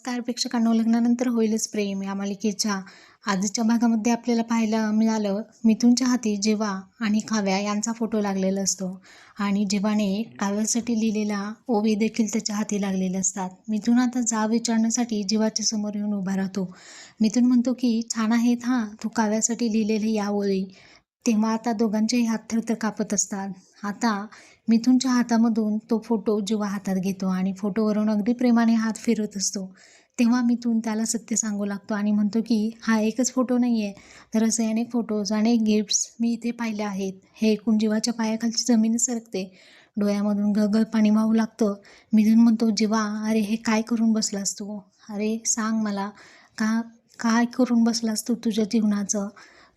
नमस्कार प्रेक्षकांनो. लग्नानंतर होईलच प्रेम. या मालिकेच्या आजच्या भागामध्ये आपल्याला पाहायला मिळालं मिथूनच्या हाती जेवा आणि काव्या यांचा फोटो लागलेला असतो. आणि जेवाने काव्यासाठी लिहिलेला ओवी देखील त्याच्या हाती लागलेले असतात. मिथून आता जा विचारण्यासाठी जीवाच्या समोर येऊन उभा राहतो. मिथून म्हणतो की छान आहेत हां तू काव्यासाठी लिहिलेले या ओळी. तेव्हा आता दोघांचेही हात थरथर कापत असतात. आता मिथूनच्या हातामधून तो फोटो जेव्हा हातात घेतो आणि फोटोवरून अगदी प्रेमाने हात फिरत असतो तेव्हा मिथून त्याला सत्य सांगू लागतो आणि म्हणतो की हा एकच फोटो नाही आहे तर असे अनेक फोटोज अनेक गिफ्ट्स मी इथे पाहिले आहेत. हे एकूण जीवाच्या पायाखालची जमीन सरकते. डोळ्यामधून गळगळ पाणी वाहू लागतं. मिथून म्हणतो जीवा अरे हे काय करून बसलास तू? अरे सांग मला का काय करून बसलास तू तुझ्या जीवनाचं?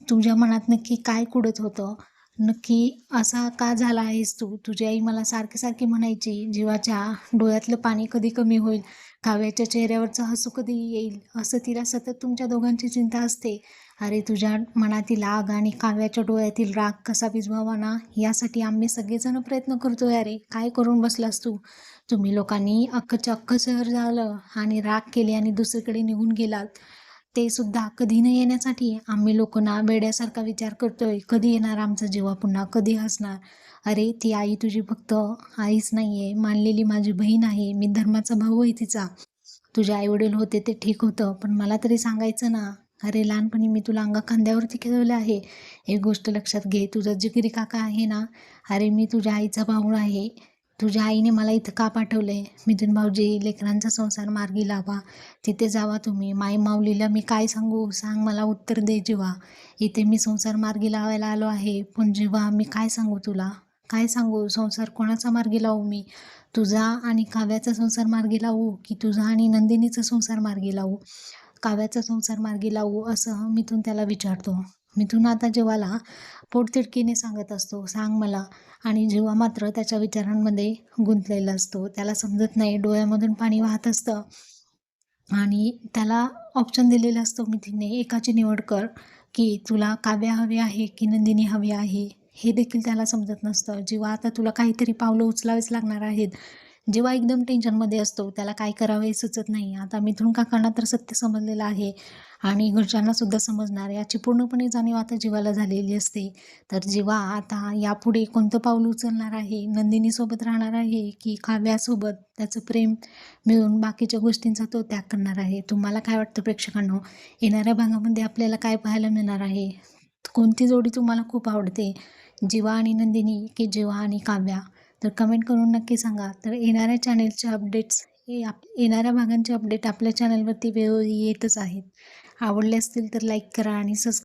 तुझ्या मनात नक्की काय कुडत होतं? नक्की असा का झाला आहेस तू? तुझी आई मला सारखी सारखी म्हणायची जीवाच्या डोळ्यातलं पाणी कधी कमी होईल? काव्याच्या चेहऱ्यावरचं हसू कधी येईल? असं तिला सतत तुमच्या दोघांची चिंता असते. अरे तुझ्या मनातील आग आणि काव्याच्या डोळ्यातील राग कसा भिजवावा ना? यासाठी आम्ही सगळेजण प्रयत्न करतोय. अरे काय करून बसलास तू? तुम्ही लोकांनी अख्खच्या अख्खं शहर झालं आणि राग केले आणि दुसरीकडे निघून गेलात. ते सुद्धा कधी न येण्यासाठी आम्ही लोक ना वेड्यासारखा विचार करतोय. कधी येणार आमचा जेव्हा पुन्हा कधी हसणार? अरे ती आई तुझी फक्त आईच नाही आहे मानलेली माझी बहीण आहे. मी धर्माचा भाऊ आहे तिचा. तुझे आईवडील होते ते ठीक होतं. पण मला तरी सांगायचं ना अरे लहानपणी मी तुला अंगा खांद्यावरती खेळवलं आहे. एक गोष्ट लक्षात घे. तुझा जिगरी काका आहे ना? अरे मी तुझ्या आईचा भाऊ आहे. तुझ्या आईने मला इथं का पाठवलं आहे मिथून भाऊजी लेकरांचा संसार मार्गी लावा. तिथे जावा तुम्ही. माई माऊलीला मी काय सांगू? सांग मला उत्तर दे जीवा. इथे मी संसार मार्गी लावायला आलो आहे. पण जीवा मी काय सांगू तुला? काय सांगू? संसार कोणाचा मार्गी लावू मी? तुझा आणि काव्याचा संसार मार्गी लावू की तुझा आणि नंदिनीचा संसार मार्गी लावू? काव्याचा संसार मार्गी लावू असं मिथून त्याला विचारतो. मिथून आता जीवाला पोटतिडकीने सांगत असतो. सांग मला. आणि जीवा मात्र त्याच्या विचारांमध्ये गुंतलेला असतो त्याला समजत नाही. डोळ्यामधून पाणी वाहत असतं. आणि त्याला ऑप्शन दिलेलं असतो मिथीने एकाची निवड कर की तुला काव्या हवे आहे की नंदिनी हवी आहे. हे देखील त्याला समजत नसतं. जेव्हा आता तुला काहीतरी पावलं उचलावीच लागणार आहेत जेव्हा एकदम टेन्शनमध्ये असतो त्याला काय करावं हे सुचत नाही. आता मिथुन काकांना तर सत्य समजलेलं आहे आणि घरच्यांना सुद्धा समजणार याची पूर्णपणे जाणीव आता जीवाला झालेली असते. तर जीवा आता यापुढे कोणतं पाऊल उचलणार आहे? नंदिनीसोबत राहणार आहे की काव्यासोबत त्याचं प्रेम मिळून बाकीच्या गोष्टींचा तो त्याग करणार आहे. तुम्हाला काय वाटतं प्रेक्षकांनो? येणाऱ्या भागामध्ये आपल्याला काय पाहायला मिळणार आहे? कोणती जोडी तुम्हाला खूप आवडते? जीवा आणि नंदिनी की जीवा आणि काव्या? तर कमेंट करून नक्की सांगा. तर येणाऱ्या चॅनेलचे अपडेट्स हे आप येणाऱ्या भागांचे अपडेट आपल्या चॅनलवरती वेळोवेळी येतच आहेत. आवडले असतील तर लाईक करा आणि सबस्क्राईब